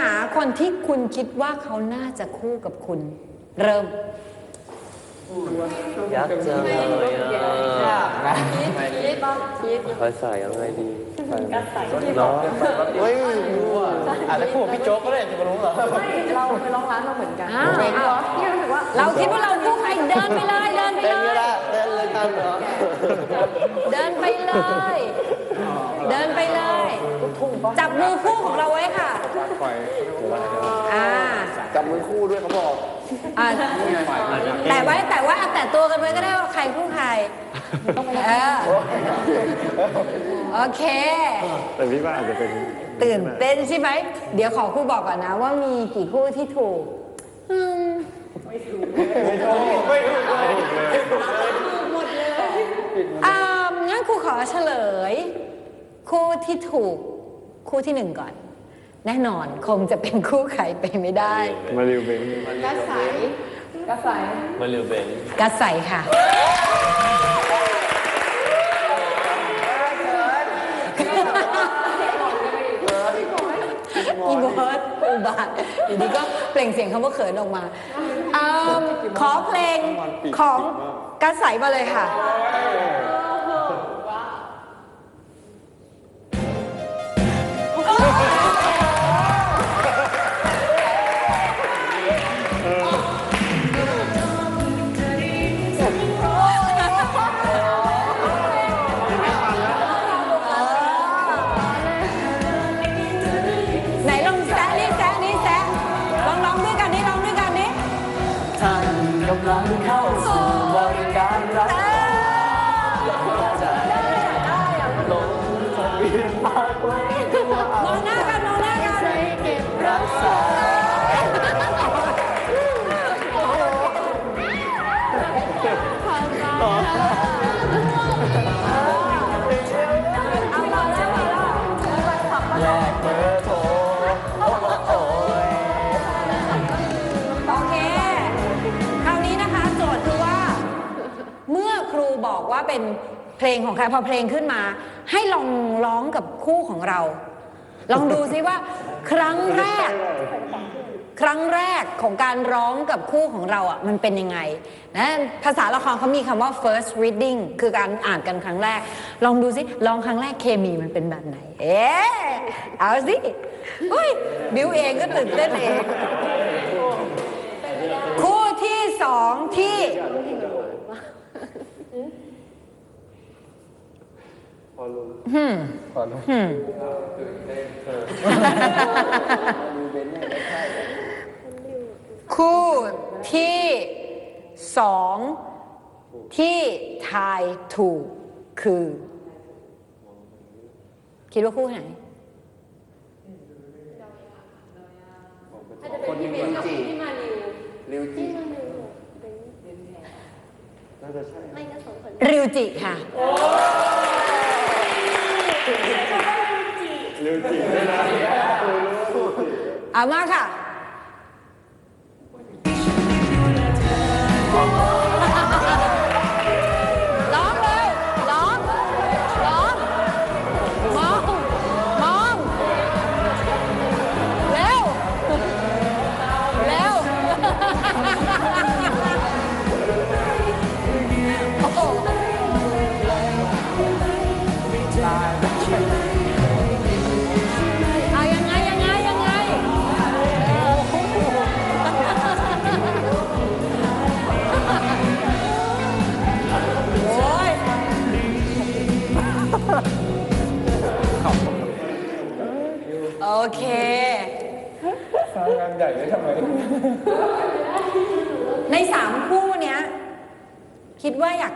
หาคนที่คุณคิดว่าเขาน่าจะคู่กับคุณ เริ่ม ยักษ์จังเลยอะคิดคิดคิดภาษายังไงดีเนาะเฮ้ยรู้อะอาจจะคู่กับพี่โจ๊กก็ได้จะมารู้เหรอเราไปร้องร้านเราเหมือนกันอ้าวเป็นเหรอพี่รู้สึกว่าเราคิดว่าเราคู่ใครเดินไปเลยเดินไปเต้นเลก็ยได้เต้นเลยตามเหรอเดินไปเลย เดินไปเลย จับมือคู่ของเราไว้ค่ะอ่าจับมือคู่ด้วยเขาบอกอ่าแต่ไว้แต่ว่าแต่ตัวกันไว้ก็ได้ว่าใครคู่ใครเออโอเค แต่พี่ว่าอาจจะเป็นตื่นเต้นใช่ไหม เดี๋ยวขอครูบอกก่อนนะ ว่ามีกี่คู่ที่ถูกอืมอ่างั้นครูขอเฉลย คู่ที่ถูก คู่ที่หนึ่งก่อน แน่นอนคงจะเป็นคู่ใครไปไม่ได้มาริวเบงกระใสกระใสมาเร็วเบนกัสใส่ค่ะอีเบิร์ดอุบาทอยู่ดีก็เปล่งเสียงคำว่าเขินออกมาอืมขอเพลงของกัสใสมาเลยค่ะ ว่าเป็นเพลงของใครพอเพลงขึ้นมา ให้ลองร้องกับคู่ของเรา ลองดูซิว่า ครั้งแรก ครั้งแรกของการร้องกับคู่ของเราอะมันเป็นยังไงนะภาษาละครเขามีคำว่า first reading คือการอ่านกันครั้งแรก ลองดูสิลองครั้งแรกเคมีมันเป็นแบบไหน เอ๊เอาสิอุ้ยบิวเองก็ตื่นเต้นเองคู่ที่สองที่ หืมหืมคู่ที่สองที่ทายถูกคือ คิดว่าคู่ไหนคนที่มีจีที่มาริวริวจีที่มาริวเป็นน่าจะใช่ไม่ก็สองคนริวจิค่ะ เร็วจริงด้วยนะ เอา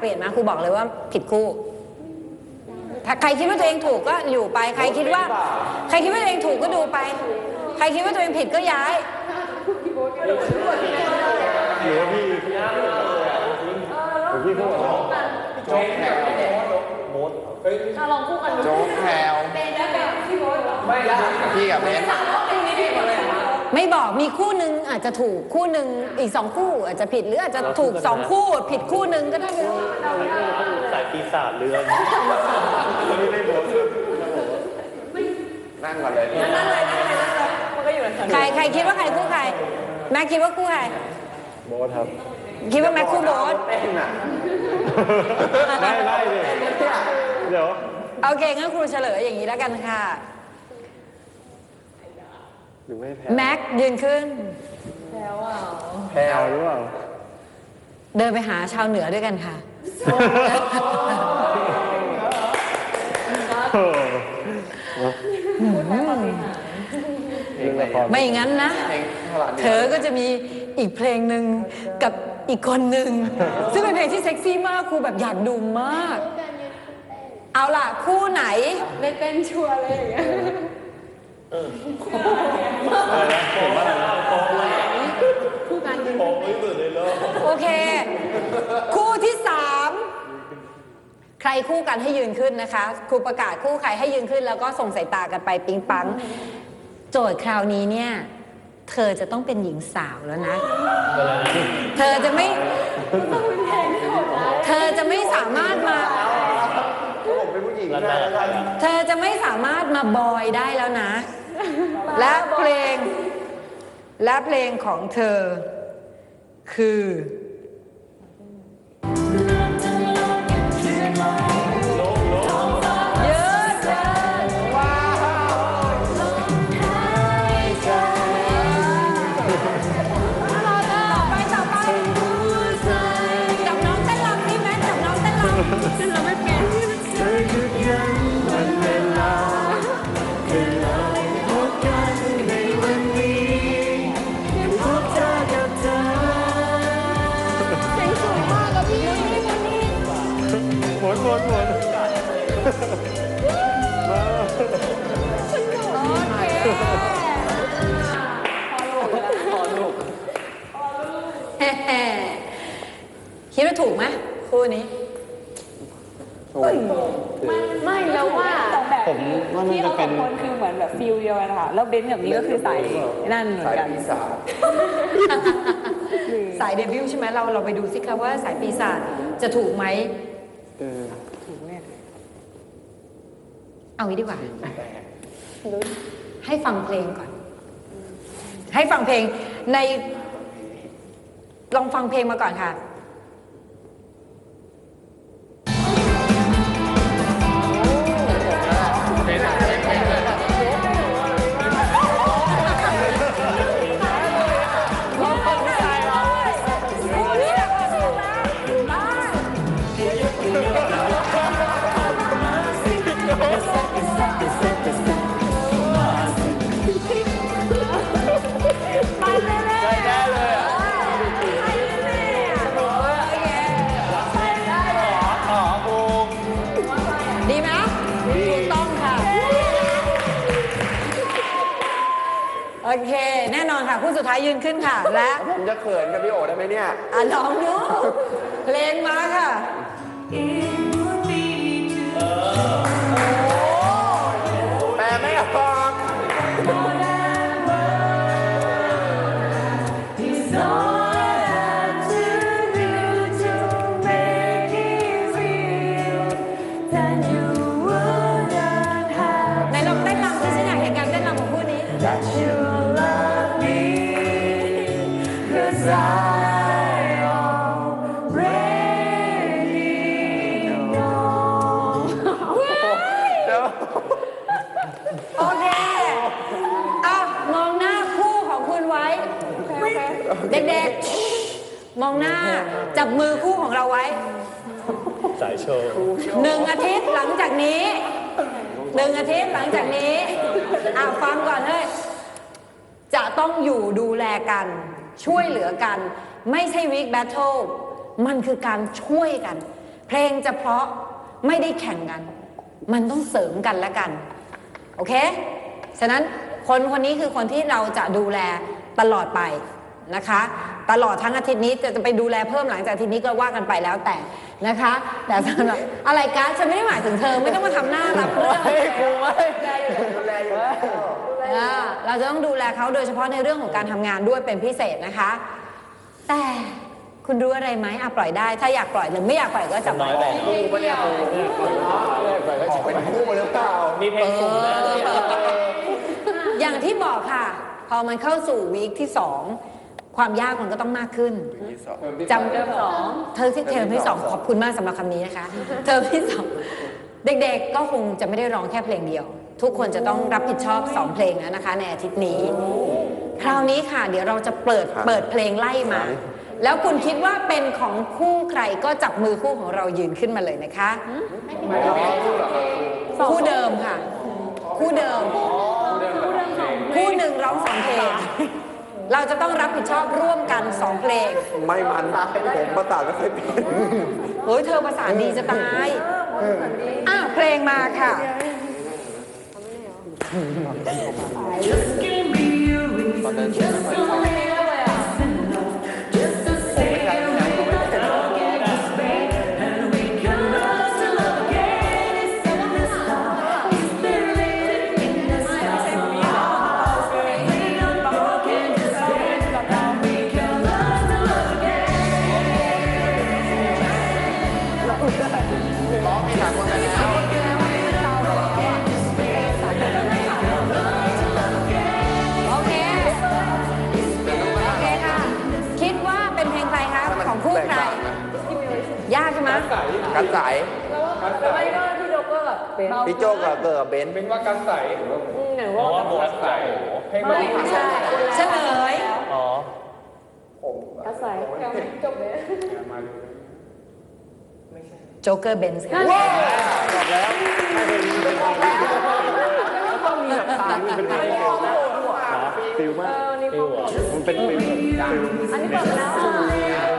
เปลี่ยนมาครูบอกเลยว่าผิดคู่ ถ้าใครคิดว่าตัวเองถูกก็อยู่ไป ใครคิดว่า ใครคิดว่าตัวเองถูกก็ดูไป ใครคิดว่าตัวเองผิดก็ย้าย หรือว่าพี่หรือพี่เขาบอกว่าถ้าลองคู่กันโจ๊กแพรวเป็นแล้วแบบพี่โบ๊ทพี่กับเบน ไม่บอกมีคู่หนึ่งอาจจะถูกคู่หนึ่งอีกสองคู่อาจจะผิดหรืออาจจะถูกสองคู่ ผิดคู่หนึ่งก็ได้ไม่รู้สายปีศาจเรือนนั่งก่อนเลยมันก็อยู่ในใครใครคิดว่าใครคู่ใครแม็กคิดว่าคู่ใครโบทครับ คิดว่าแม็กคู่โบ๊ทได้ได้ดิเดี๋ยวโอเคงั้นครูเฉลยอย่างนี้แล้วกันค่ะห รือไม่แพ้แม็กยืนขึ้นแพ้หรือเปล่าเดินไปหาชาวเหนือด้วยกันค่ะ โอ้เรื่องละครไม่งั้นนะเธอก็จะมีอีกเพลงหนึ่งกับอีกคนหนึ่ง ซึ่งเป็นเพลงที่เซ็กซี่มากครูแบบอยากดูมาก เอาล่ะ คู่ไหน ไม่เต้นชัวร์เลยอย่างเงี้ย โอเค คู่ที่สามใครคู่กันให้ยืนขึ้นนะคะ ครูประกาศคู่ใครให้ยืนขึ้น แล้วก็ส่งสายตากันไปปิ๊งปัง โจทย์คราวนี้เนี่ย เธอจะต้องเป็นหญิงสาวแล้วนะ เธอจะไม่ เธอจะไม่สามารถมาแล้วแต่ละเธอจะไม่สามารถมาบอยได้แล้วนะ และเพลง และเพลงของเธอคือ คู่นี้ไม่แล้วว่าแบบผมว่ามันที่จะเราสเป็อนงคนคือเหมือนแบบฟิลเดียวกันค่ะแล้วเบนซ์กับนี้ก็คือสายนั่นเหมือนกันสายเดบิวต์ใช่ไหมเราเราไปดูสิคะว่าสายปีศาจจะถูกไหม เออเอางี้ดีกว่า ให้ฟังเพลงก่อน ให้ฟังเพลงใน ลองฟังเพลงมาก่อนค่ะ ดีไหมถูกต้องค่ะ โอเค แน่นอนค่ะ คู่สุดท้ายยืนขึ้นค่ะ และผมจะเขินกับพี่โอได้ไหมเนี่ย อะลองดูเพลงมาค่ะแมองหน้าจับมือคู่ของเราไว้สายโชว์หนึ่งอาทิตย์หลังจากนี้หนึ่งอาทิตย์หลังจากนี้อ่าฟังก่อนเลยจะต้องอยู่ดูแลกัน ช่วยเหลือกัน ไม่ใช่วิกแบทเทิลมันคือการช่วยกัน เพลงจะเพราะไม่ได้แข่งกัน มันต้องเสริมกันและกัน โอเค ฉะนั้นคนคนนี้คือคนที่เราจะดูแลตลอดไปนะคะ ตลอดทั้งอาทิตย์นี้จะจะไปดูแลเพิ่มหลังจากอาทิตย์นี้ก็ว่ากันไปแล้วแต่นะคะ แต่สำหรับอะไรกันฉันไม่ได้หมายถึงเธอไม่ต้องมาทำหน้ารับเรื่องกูไม่อ่าเราจะต้องดูแลเขาโดยเฉพาะในเรื่องของการทำงานด้วยเป็นพิเศษนะคะ แต่คุณรู้อะไรไหมอะปล่อยได้ ถ้าอยากปล่อยหรือไม่อยากปล่อยก็จับน้อยไว้บอกกูปะเนี่ยกูออกเป็นคู่หรือเปล่า มีเพลงกลุ่มนะ อย่างที่บอกค่ะ พอมันเข้าสู่วีคที่สอง ความยากมันก็ต้องมากขึ้นจำ เริ่มสองเทอมที่เทอมที่สองขอบคุณมากสำหรับคำนี้นะคะเทอมที่สองเด็กๆก็คงจะไม่ได้ร้องแค่เพลงเดียว ทุกคนจะต้องรับผิดชอบสองเพลงแล้วนะคะ ในอาทิตย์นี้ คราวนี้ค่ะ เดี๋ยวเราจะเปิดเปิดเพลงไล่มาแล้วคุณคิดว่าเป็นของคู่ใครก็จับมือคู่ของเรายืนขึ้นมาเลยนะคะคู่เดิมค่ะ คู่เดิม คู่หนึ่งร้องสองเพลง เราจะต้องรับผิดชอบร่วมกันสองเพลง ไม่มันผมประสาทไม่เคยเป็นเฮ้ยเธอภาษาดีจะตายอะเพลงมาค่ะโอ กันใสแล้วไม่ก็พี่โจ๊กเกอร์กับเบนพี่โจ้กับเกิดกับเบนซ์เป็นว่ากันใสหนึ่งเพราะว่าโบนัสใส่เพลงมันไม่ใช่เฉลยอ๋ออาศัยจบเลยโจ๊กเกอร์เบนส์ค่ะฟิลมากมันเป็นฟิลแบบอันนี้เปิดแล้ว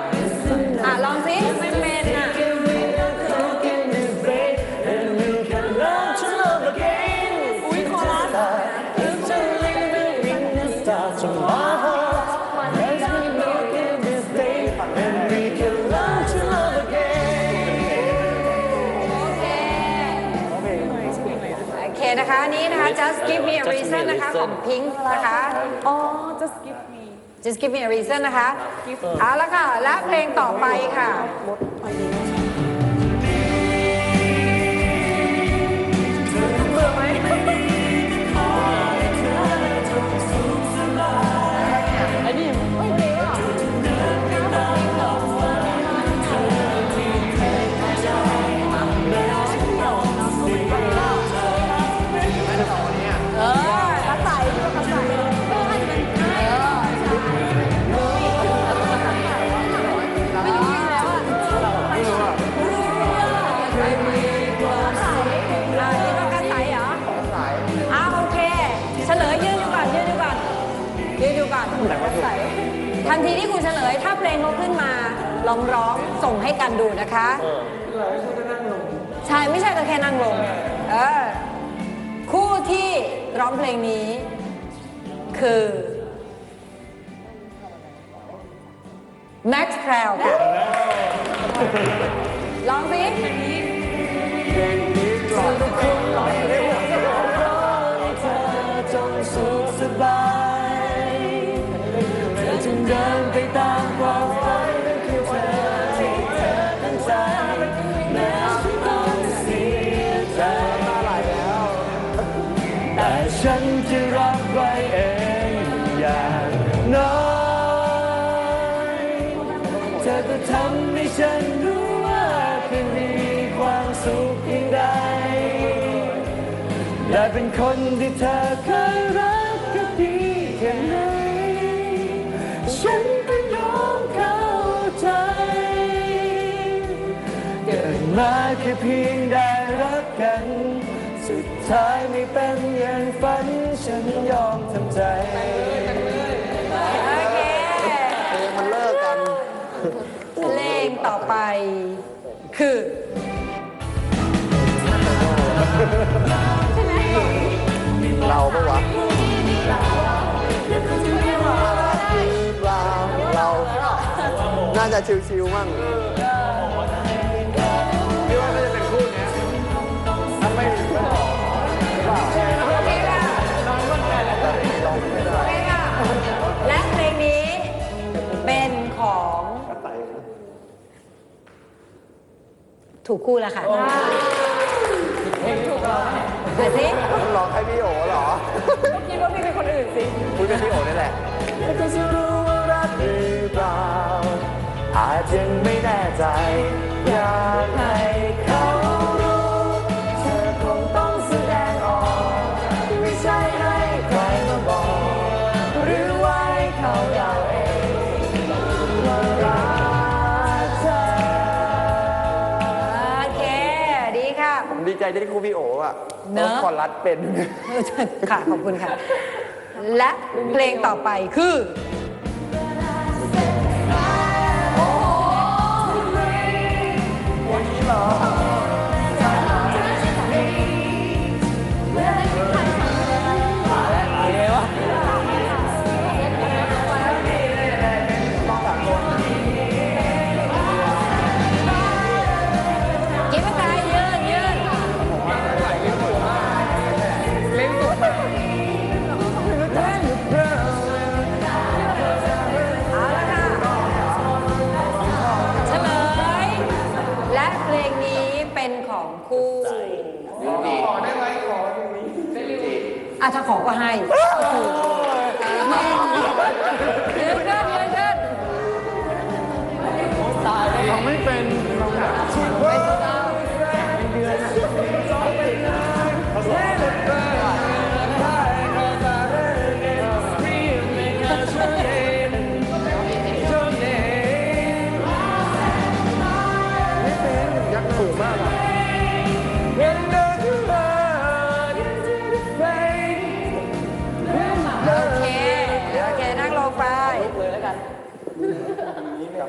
just give me a reason นะคะของ Pink นะคะ อ๋อ just give me just give me a reason นะคะ เอาละค่ะ และเพลงต่อไปค่ะ ทันทีที่คุณเฉลย ถ้าเพลงเขาขึ้นมาลองร้องส่งให้กันดูนะคะ ใช่ไม่ใช่ก็แค่นั่งลง เออ คู่ที่ร้องเพลงนี้ คือ Max p r o u d ค่ะร้องสิ เป็นคนที่เธอเคยรักก็ดีแค่ไหน ฉันก็ยอมเข้าใจ เกิดมาแค่เพียงได้รักกัน สุดท้ายไม่เป็นอย่างฝัน ฉันยอมทำใจ โอเคมันเลิกกัน เพลงต่อไป คือ เราปะวะเราเรา น่าจะชิวๆมั่งพี่ว่าน่าจะเป็นคู่เนี้ยถ้าไม่มีคู่ต่อโอเคค่ะลองไม่ได้โอเคค่ะและเพลงนี้เป็นของถูกคู่แล้วค่ะ ไปสิร้องให้พี่โอเหรอ คิดว่าพี่เป็นคนอื่นสิ คุยเป็นพี่โอนี่แหละแต่ก็จะรู้ ใจที่ได้คู่พี่โออะเนอะ คอรัสเป็น ค่ะ ขอบคุณค่ะ และเพลงต่อไปคือ อะถ้าขอก็ให้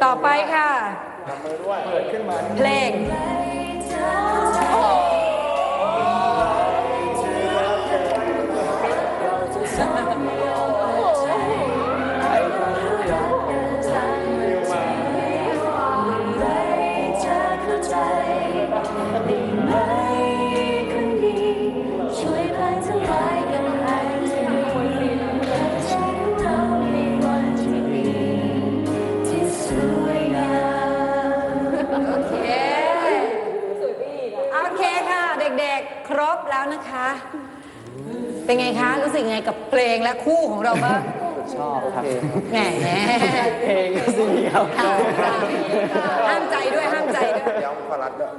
ต่อไปค่ะ เพลง และคู่ของเราบ้างชอบครับแหมเพลงสิครับห้ามใจด้วยห้ามใจด้วยเดี๋ยวคอรัสด้วย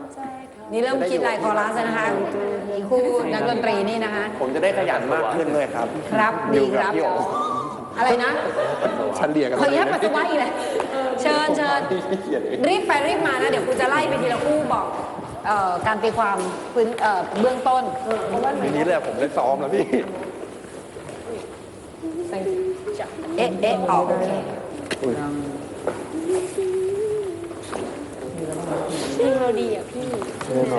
นี่เริ่มคิดลายคอรัสแล้วนะคะอีกคู่นักดนตรีนี่นะคะ ผมจะได้ขยันมากขึ้นด้วยครับ ครับดีอยู่คกับรับพี่โออะไรนะฉันเดียกันขออนุญาตปัสสาวะอีกเลยเชิญเชิญที่เขียนเองรีบไปรีบมานะ เดี๋ยวครูจะไล่ไปทีละคู่บอกเอ่อการตีความพื้นเอ่อเบื้องต้นทีนี้แหละผมได้ซ้อมแล้วพี่ เอ๊ะเอ๊ะออกโอเคเพลงเราดีอะพี่